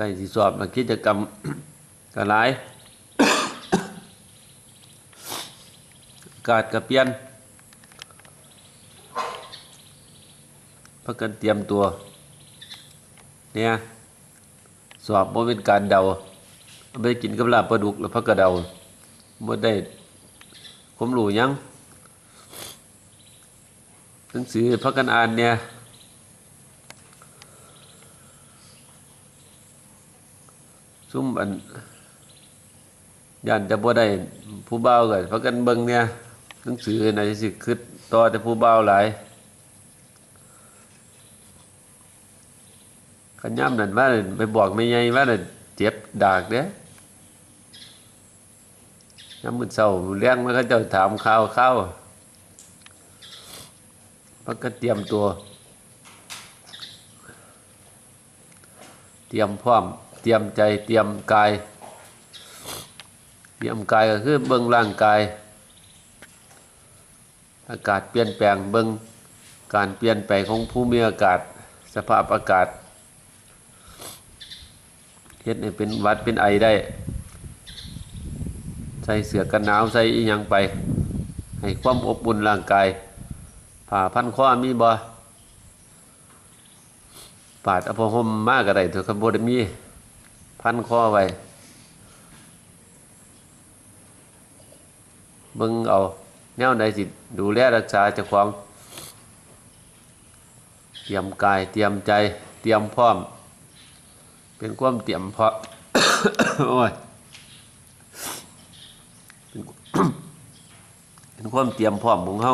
ล้สิสอบแล้วกิจกรรมก็หลายกาศก็เปียนพักกันเตรียมตัว เนี่ยสอบบ่เป็นการเดาเอาไปกินกับลาบปลาดุกแล้วพักกระเดาบ่ได้ผมรู้ยังหนังสือพักกันอ่านเนี่ย ซุ่มอันยันจะบ่ได้ผู้เบาวกันพักกันเบิ่งเนี่ยหนังสือน่าจะสิคิดต่อแต่ผู้เบาหลายขันย่ำนั่นว่านั่นไปบอกไม่ไงว่านั่นเจ็บดากเด้ย่ำมืดเศร้าเลี้ยงมันก็จะถามข่าวข้าวพักกันเตรียมตัว เตรียมพร้อม เตรียมใจเตรียมกาย เตรียมกายก็คือเบิ่งร่างกาย อากาศเปลี่ยนแปลงเบิ่งการเปลี่ยนแปลงของภูมิอากาศ สภาพอากาศเฮ็ดให้เป็นวัดเป็นไอได้ ใส่เสื้อกันหนาวใส่อีหยังไป ให้ความอบอุ่นร่างกายผ่าพันข้อมีบ่ปาดอภหมมากอะไรตัวคำบไดมี พันข้อไว้เบิ่งเอา แนวใดสิดูแลรักษาเจ้าของ เตรียมกายเตรียมใจเตรียมพร้อม เป็นความเตรียมพร้อมโอ้ยเป็นเป็นความเตรียมพร้อมของเฮา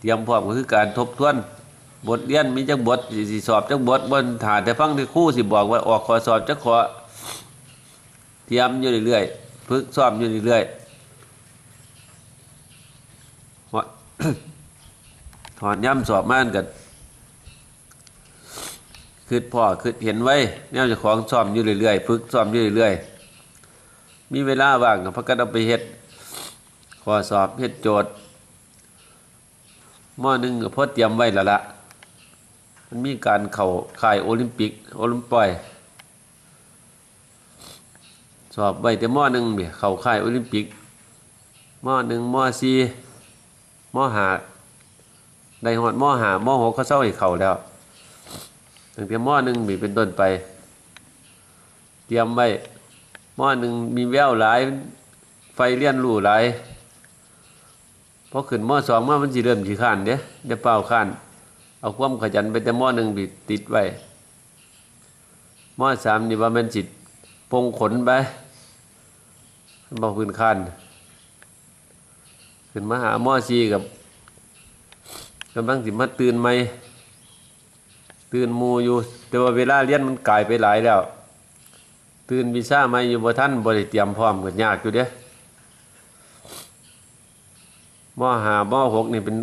เตรียมพร้อมก็คือการทบทวน บทเรียนมีจักบทสิสิสอบจักบทบนฐานแต่ฟังที่คู่สิบอกว่าออกขอสอบจักขอเตรียมอยู่เรื่อยๆฝึกซ้อมอยู่เรื่อยๆถอนย้ำสอบม่านกันคือพ่อคือเห็นไว้แนวเจะของซ้อมอยู่เรื่อยๆฝึกซ้อมอยู่เรื่อยๆมีเวลาว่างก็พักกันเอาไปเฮ็ดขอสอบเฮ็ดโจทย์หม้อหนึงก็พอเตรียมไว้แล้วละ มันมีการเข่าข่ายโอลิมปิก โอลิมปอยสอบไว้แต่หม้อหนึ่งเบี่ยเข่าข่ายโอลิมปิกหม้อหนึ่งหม้อสี่หม้อหาได้หอดหม้อหาหม้อหกเขาเศร้าให้เข่าแล้วตั้งแต่หม้อหนึ่งมีเป็นต้นไป เตรียมไว้หม้อหนึ่งมีแววหลาย ไฟเลี้ยนรูหลายพอขึ้นหม้อสองมามันสิเริ่มสิข้านเด้เดี๋ยวเป่าข้าน เอาความขยันไปแต่หม้อหนึ่งบิดติดไว้หม้อสามนี่ว่ามันจิตปงขนไปบอกพื้นคันขึ้นมาหาหม้อซีกับกำลังสิมาตื่นไหมตื่นมูอยู่ แต่ว่าเวลาเรียนมันกลายไปหลายแล้ว ตื่นวิชาไหมอยู่บ่ท่านบริเตรียมพร้อมกันยากอยู่เด้หม้อหาหม้อหกนี่เป็น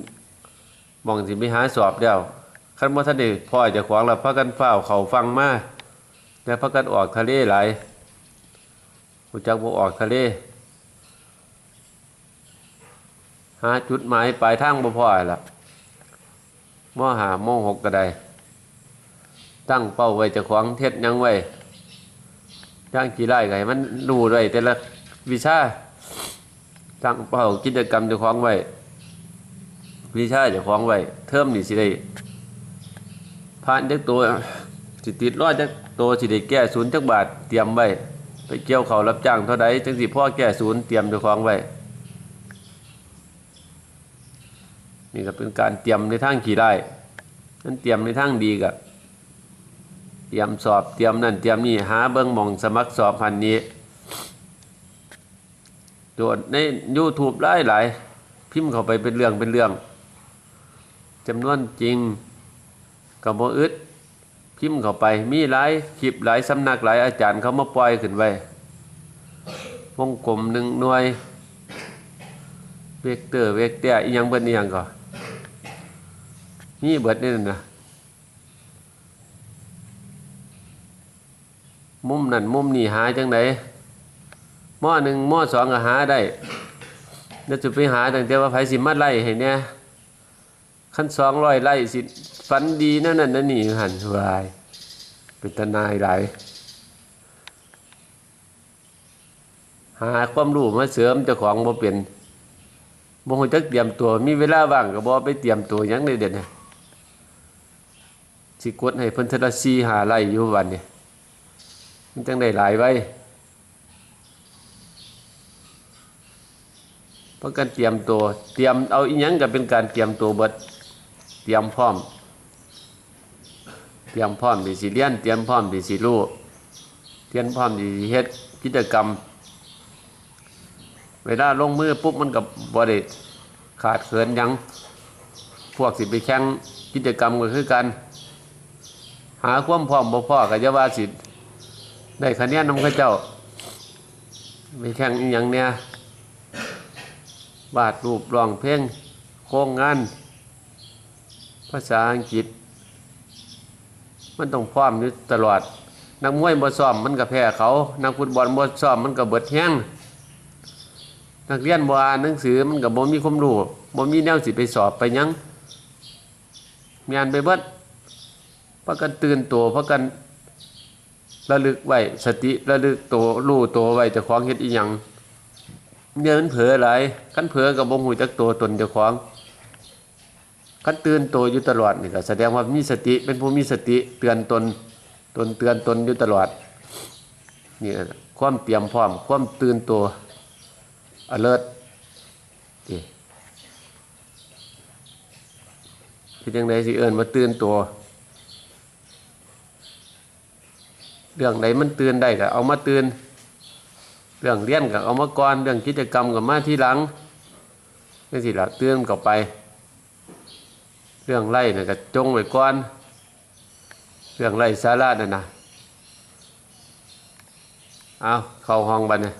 มองสิไปหาสอบเดียวคันบ่ทันได้พ่อจะขวางแล้วพักกันเฝ้าเขาฟังมาแต่พักกันออกทะเลหลายรู้จักบ่ออกทะเลหาจุดหมายปลายทางบ่พอล่ะมอหาโมหกก็ได้ตั้งเป้าไว้จะขวางเทศหยังไว้จ้างกี่ไร่ไงมันดูไว้แต่ละวิชาตั้งเป้ากิจกรรมจะขวางไว้ วิชาเจะคล้าของไว้เทิมนี่สิได้ผ่านจักตัวสิติดร้อยจักตัวสิได้แก้ศูนย์จักบาทเตรียมไว้ไปเกี่ยวเขารับจ้างเท่าใดจังสิพ่อแก้ศูนย์เตรียมเจะคล้าของไว้นี่ก็เป็นการเตรียมในทางขี่ได้นั่นเตรียมในทางดีกับเตรียมสอบเตรียมนั่นเตรียมนี่หาเบิ้งมองสมัครสอบพันนี้โดดในยูทูบหลายหลายพิมพ์เข้าไปเป็นเรื่องเป็นเรื่อง จำนวนจริงกับโมอึดพิมพ์เข้าไปมีหลายคลิปหลายสำนักหลายอาจารย์เขามาปล่อยขึ้นไว้วงกลมหนึ่งหน่วย เวกเตอร์เวกเตอร์อีหยังเบิดอีหยังก็มีเบิดนี่นะมุมนั่นมุมนี่หาจังไดหม้อหนึ่งหม้อสองก็หาได้แล้วจะไปหาตั้งแต่ว่าไผสิมาไล่ให้เนี่ย ขั้นสองร้อยไล่สิฝันดีนั่นนั่นนั่นนี่หันวายเป็นทนายหลายหาความรู้มาเสริมเจ้าของบ่เป็นบ่หัวจักเตรียมตัว มีเวลาว่างก็บ่ไปเตรียมตัวยังในเด็ดน่ะสิกดให้เพิ่นทละซีหาไล่อยู่วันนี้มันจังได้หลายไว้เพราะการเตรียมตัว เตรียมเอาอีหยังก็เป็นการเตรียมตัวเบิด ตรียมพร้อม เตรียมพร้อมที่สิเรียนเตรียมพร้อมที่สิรู้เตรียมพร้อมที่สิเฮ็ดกิจกรรม เวลาลงมือปุ๊บมันกับบริขาดเขินยังพวกสิไปแข่งกิจกรรมก็คือกัน หาความพร้อมบ่พ่อกับยาวาสิได้คะแนนนำข้าเจ้าไปแข่งอีหยังเนี่ยวาดรูปรองเพลงโครงงาน ภาษาอังกฤษ มันต้องพร้อมอยู่ตลอด นักมวยบ่ซ้อมมันก็แพ้เขา นักฟุตบอลบ่ซ้อมมันก็เบิดแห้งนักเรียนบ่อ่านหนังสือมันก็บ่มีความรู้บ่มีแนวสิไปสอบไปยังมีอันไปเบิดพากันตื่นตัวพากันระลึกไว้สติระลึกตัวรู้ตัวไว้เจ้าของเฮ็ดอีหยังเนี่ยมันเผลอหลายคันเผลอก็บ่ฮู้จักตัวตนเจ้าของ คันตื่นตัวอยู่ตลอดนี่ก็แสดงว่ามีสติเป็นผู้มีสติเตือนตนตนเตือนตนอยู่ตลอดนี่ความเตรียมพร้อม ความตื่นตัว alert ที่ที่จังไดสิเอิ้นว่าตื่นตัว เรื่องใดมันตื่นได้ก็เอามาตื่นเรื่องเรียนก็เอามาก่อนเรื่องกิจกรรมก็มาที่หลังนี่สิละตื่นก็ไป เรื่องไล่น่ะก็จงไว้ก่อน เรื่องไล่สาระนั่นนะเอาเข้าห้องบันเนี่ย